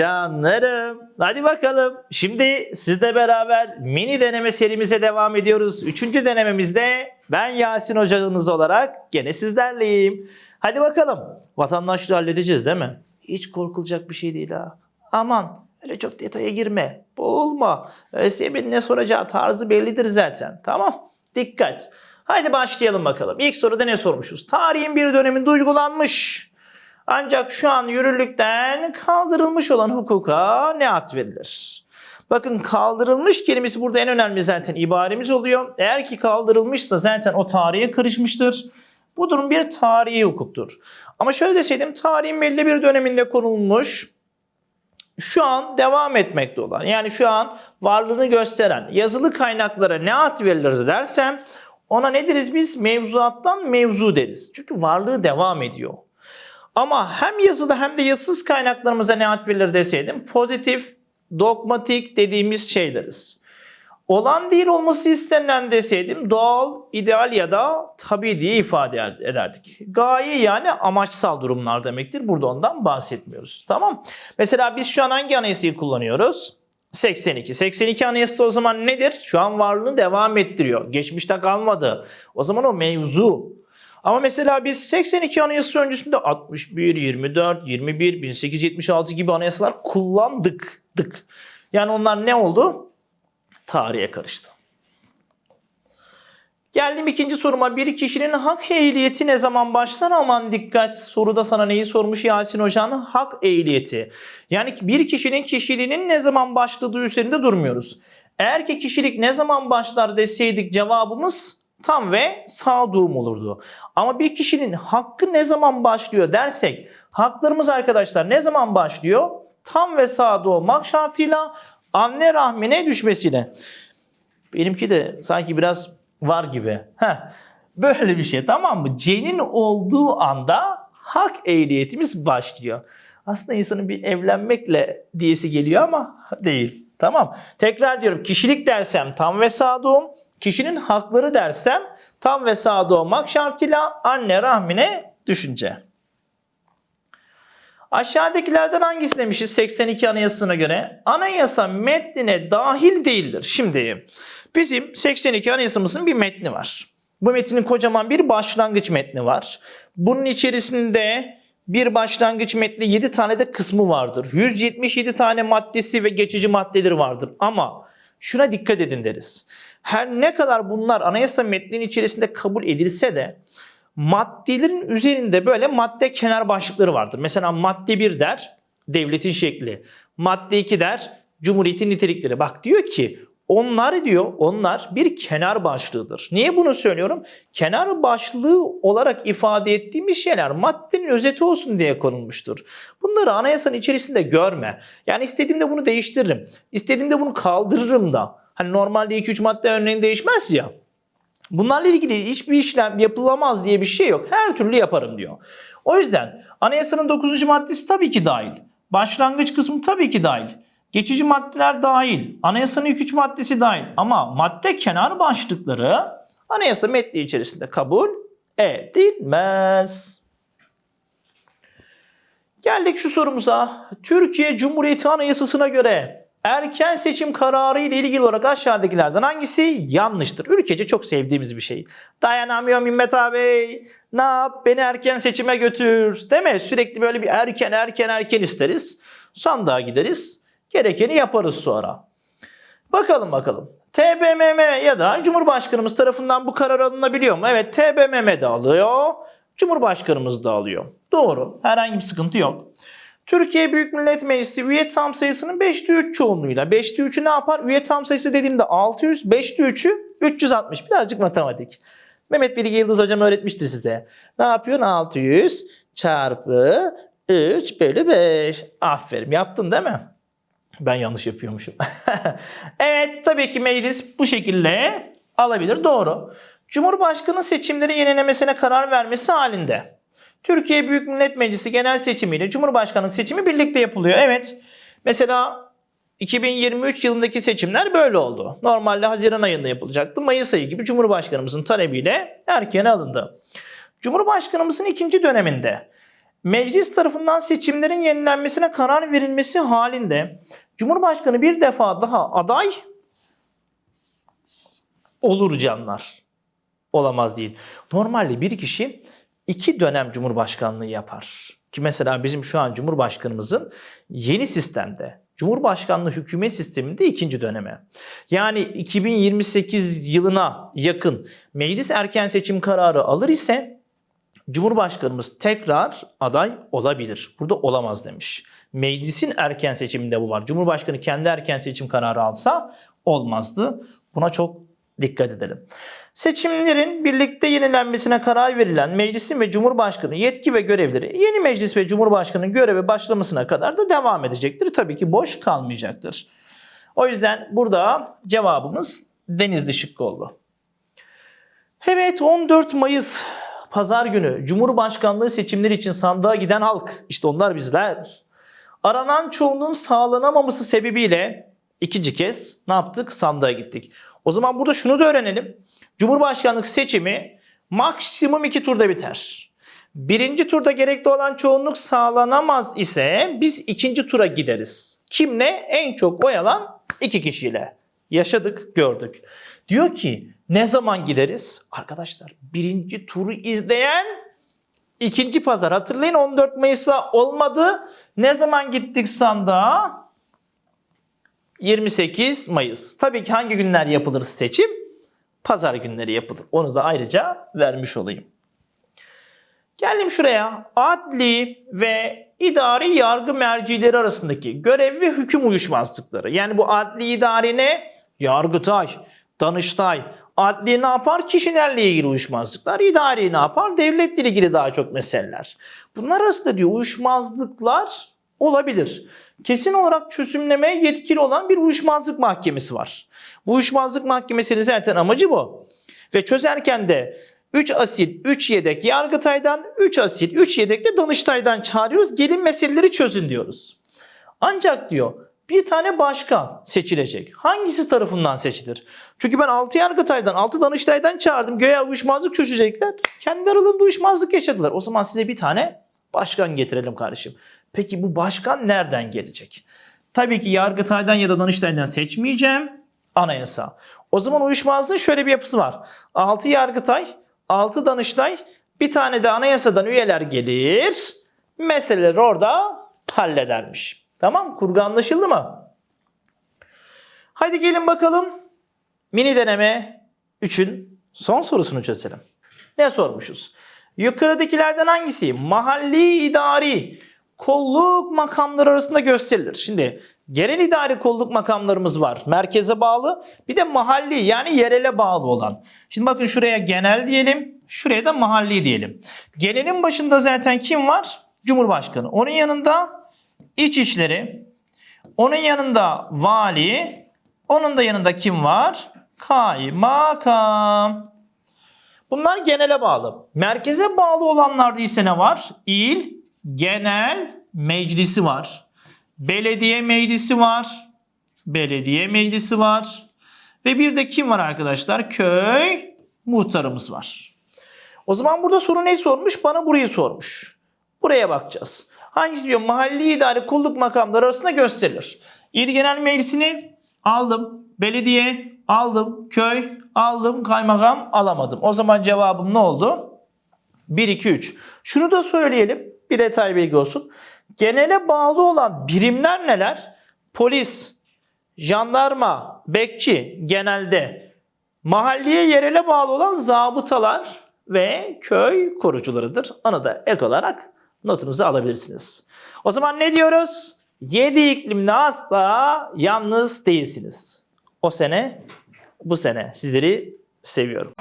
canlarım. Hadi bakalım. Şimdi sizle beraber mini deneme serimize devam ediyoruz. Üçüncü denememizde ben Yasin hocanız olarak gene sizlerleyim. Hadi bakalım. Vatandaşlığı halledeceğiz değil mi? Hiç korkulacak bir şey değil ha. Aman öyle çok detaya girme. Boğulma. ÖSYM'in ne soracağı tarzı bellidir zaten. Tamam. Dikkat. Haydi başlayalım bakalım. İlk soruda ne sormuşuz? Tarihin bir döneminde uygulanmış. Ancak şu an yürürlükten kaldırılmış olan hukuka ne ad verilir? Bakın kaldırılmış kelimesi burada en önemli zaten ibaremiz oluyor. Eğer ki kaldırılmışsa zaten o tarihe karışmıştır. Bu durum bir tarihi hukuktur. Ama şöyle deseydim tarihin belli bir döneminde konulmuş, şu an devam etmekte olan yani şu an varlığını gösteren yazılı kaynaklara ne ad verilir dersem ona ne deriz biz? Mevzuattan mevzu deriz. Çünkü varlığı devam ediyor. Ama hem yazılı hem de yazısız kaynaklarımıza ne ad verilir deseydim pozitif, dogmatik dediğimiz şey deriz. Olan değil olması istenilen deseydim doğal, ideal ya da tabi diye ifade ederdik. Gaye yani amaçsal durumlar demektir. Burada ondan bahsetmiyoruz. Tamam. Mesela biz şu an hangi anayasayı kullanıyoruz? 82. 82 anayasası o zaman nedir? Şu an varlığını devam ettiriyor. Geçmişte kalmadı. O zaman o mevzu. Ama mesela biz 82 anayasası öncesinde 61, 24, 21, 1876 gibi anayasalar kullandık. Dık. Yani onlar ne oldu? Tarihe karıştı. Geldim ikinci soruma. Bir kişinin hak ehliyeti ne zaman başlar? Aman dikkat. Soruda sana neyi sormuş Yasin Hoca'nın? Hak ehliyeti. Yani bir kişinin kişiliğinin ne zaman başladığı üzerinde durmuyoruz. Eğer ki kişilik ne zaman başlar deseydik cevabımız tam ve sağduyum olurdu. Ama bir kişinin hakkı ne zaman başlıyor dersek haklarımız arkadaşlar ne zaman başlıyor? Tam ve sağ doğmak şartıyla anne rahmine düşmesiyle. Benimki de sanki biraz var gibi. Heh, böyle bir şey tamam mı? C'nin olduğu anda hak ehliyetimiz başlıyor. Aslında insanın bir evlenmekle diyesi geliyor ama değil. Tamam. Tekrar diyorum kişilik dersem tam ve saduğum, kişinin hakları dersem tam ve sağ doğmak şartıyla anne rahmine düşünce. Aşağıdakilerden hangisi demişiz 82 anayasasına göre? Anayasa metnine dahil değildir. Şimdi bizim 82 anayasamızın bir metni var. Bu metnin kocaman bir başlangıç metni var. Bunun içerisinde bir başlangıç metni 7 tane de kısmı vardır. 177 tane maddesi ve geçici maddeleri vardır. Ama şuna dikkat edin deriz. Her ne kadar bunlar anayasa metninin içerisinde kabul edilse de maddelerin üzerinde böyle madde kenar başlıkları vardır. Mesela madde 1 der devletin şekli. Madde 2 der cumhuriyetin nitelikleri. Bak diyor ki onlar diyor onlar bir kenar başlığıdır. Niye bunu söylüyorum? Kenar başlığı olarak ifade ettiğimiz şeyler maddenin özeti olsun diye konulmuştur. Bunları anayasanın içerisinde görme. Yani istediğimde bunu değiştiririm. İstediğimde bunu kaldırırım da. Hani normalde 2-3 madde örneğin değişmez ya. Bunlarla ilgili hiçbir işlem yapılamaz diye bir şey yok. Her türlü yaparım diyor. O yüzden anayasanın 9. maddesi tabii ki dahil. Başlangıç kısmı tabii ki dahil. Geçici maddeler dahil. Anayasanın ilk 3 maddesi dahil. Ama madde kenar başlıkları anayasa metni içerisinde kabul edilmez. Geldik şu sorumuza. Türkiye Cumhuriyeti Anayasası'na göre erken seçim kararı ile ilgili olarak aşağıdakilerden hangisi yanlıştır? Ülkece çok sevdiğimiz bir şey. Dayanamıyorum Himmet abi. Ne yap? Beni erken seçime götür. Değil mi? Sürekli böyle bir erken erken erken isteriz. Sandığa gideriz. Gerekeni yaparız sonra. Bakalım bakalım. TBMM ya da Cumhurbaşkanımız tarafından bu karar alınabiliyor mu? Evet TBMM de alıyor. Cumhurbaşkanımız da alıyor. Doğru. Herhangi bir sıkıntı yok. Türkiye Büyük Millet Meclisi üye tam sayısının 5'te 3 çoğunluğuyla. 5'te 3'ü ne yapar? Üye tam sayısı dediğimde 600, 5'te 3'ü 360. Birazcık matematik. Mehmet Bilge Yıldız hocam öğretmiştir size. Ne yapıyorsun? 600 çarpı 3 bölü 5. Aferin. Yaptın değil mi? Ben yanlış yapıyormuşum. evet tabii ki meclis bu şekilde alabilir. Doğru. Cumhurbaşkanı seçimleri yenilemesine karar vermesi halinde. Türkiye Büyük Millet Meclisi genel seçimiyle Cumhurbaşkanlık seçimi birlikte yapılıyor. Evet. Mesela 2023 yılındaki seçimler böyle oldu. Normalde Haziran ayında yapılacaktı. Mayıs ayı gibi Cumhurbaşkanımızın talebiyle erken alındı. Cumhurbaşkanımızın ikinci döneminde meclis tarafından seçimlerin yenilenmesine karar verilmesi halinde Cumhurbaşkanı bir defa daha aday olur canlar. Olamaz değil. Normalde bir kişi iki dönem Cumhurbaşkanlığı yapar. Ki mesela bizim şu an Cumhurbaşkanımızın yeni sistemde Cumhurbaşkanlığı hükümet sisteminde ikinci döneme. Yani 2028 yılına yakın meclis erken seçim kararı alır ise Cumhurbaşkanımız tekrar aday olabilir. Burada olamaz demiş. Meclisin erken seçiminde bu var. Cumhurbaşkanı kendi erken seçim kararı alsa olmazdı. Buna çok dikkat edelim. Seçimlerin birlikte yenilenmesine karar verilen meclisin ve cumhurbaşkanı yetki ve görevleri yeni meclis ve cumhurbaşkanının görevi başlamasına kadar da devam edecektir. Tabii ki boş kalmayacaktır. O yüzden burada cevabımız Denizli şıkkı. Evet 14 Mayıs pazar günü Cumhurbaşkanlığı seçimleri için sandığa giden halk işte onlar bizler. Aranan çoğunluğun sağlanamaması sebebiyle ikinci kez ne yaptık? Sandığa gittik. O zaman burada şunu da öğrenelim. Cumhurbaşkanlık seçimi maksimum iki turda biter. Birinci turda gerekli olan çoğunluk sağlanamaz ise biz ikinci tura gideriz. Kimle? En çok oy alan iki kişiyle. Yaşadık, gördük. Diyor ki ne zaman gideriz? Arkadaşlar birinci turu izleyen ikinci pazar. Hatırlayın 14 Mayıs'ta olmadı. Ne zaman gittik sandığa? 28 Mayıs. Tabii ki hangi günler yapılır seçim? Pazar günleri yapılır. Onu da ayrıca vermiş olayım. Geldim şuraya. Adli ve idari yargı mercileri arasındaki görev ve hüküm uyuşmazlıkları. Yani bu adli idari ne? Yargıtay, Danıştay. Adli ne yapar? Kişilerle ilgili uyuşmazlıklar. İdari ne yapar? Devletle ilgili daha çok meseleler. Bunlar arasında diyor uyuşmazlıklar olabilir. Kesin olarak çözümlemeye yetkili olan bir uyuşmazlık mahkemesi var. Bu uyuşmazlık mahkemesinin zaten amacı bu. Ve çözerken de 3 asil, 3 yedek Yargıtay'dan, 3 asil, 3 yedek de Danıştay'dan çağırıyoruz. Gelin meseleleri çözün diyoruz. Ancak diyor bir tane başkan seçilecek. Hangisi tarafından seçilir? Çünkü ben 6 Yargıtay'dan, 6 Danıştay'dan çağırdım. Göğe uyuşmazlık çözecekler. Kendi aralarında uyuşmazlık yaşadılar. O zaman size bir tane başkan getirelim kardeşim. Peki bu başkan nereden gelecek? Tabii ki Yargıtay'dan ya da Danıştay'dan seçmeyeceğim. Anayasa. O zaman uyuşmazlığın şöyle bir yapısı var. 6 Yargıtay, 6 Danıştay, bir tane de anayasadan üyeler gelir. Meseleleri orada halledermiş. Tamam Kurgu anlaşıldı mı? Haydi gelin bakalım. Mini deneme 3'ün son sorusunu çözelim. Ne sormuşuz? Yukarıdakilerden hangisi mahalli idari kolluk makamları arasında gösterilir? Şimdi genel idari kolluk makamlarımız var. Merkeze bağlı. Bir de mahalli yani yerele bağlı olan. Şimdi bakın şuraya genel diyelim. Şuraya da mahalli diyelim. Genelin başında zaten kim var? Cumhurbaşkanı. Onun yanında İçişleri. Onun yanında vali. Onun da yanında kim var? Kaymakam. Bunlar genele bağlı. Merkeze bağlı olanlarda ise ne var? İl Genel Meclisi var. Belediye Meclisi var. Belediye Meclisi var. Ve bir de kim var arkadaşlar? Köy muhtarımız var. O zaman burada soru ne sormuş? Bana burayı sormuş. Buraya bakacağız. Hangisi diyor? Mahalli idare kulluk makamları arasında gösterilir. İl Genel Meclisi'ni aldım. Belediye aldım. Köy aldım. Kaymakam alamadım. O zaman cevabım ne oldu? 1, 2, 3. Şunu da söyleyelim. Bir detay bilgi olsun. Genele bağlı olan birimler neler? Polis, jandarma, bekçi genelde. Mahalliye yerele bağlı olan zabıtalar ve köy korucularıdır. Onu da ek olarak notunuzu alabilirsiniz. O zaman ne diyoruz? 7 iklimde asla yalnız değilsiniz. O sene, bu sene sizleri seviyorum.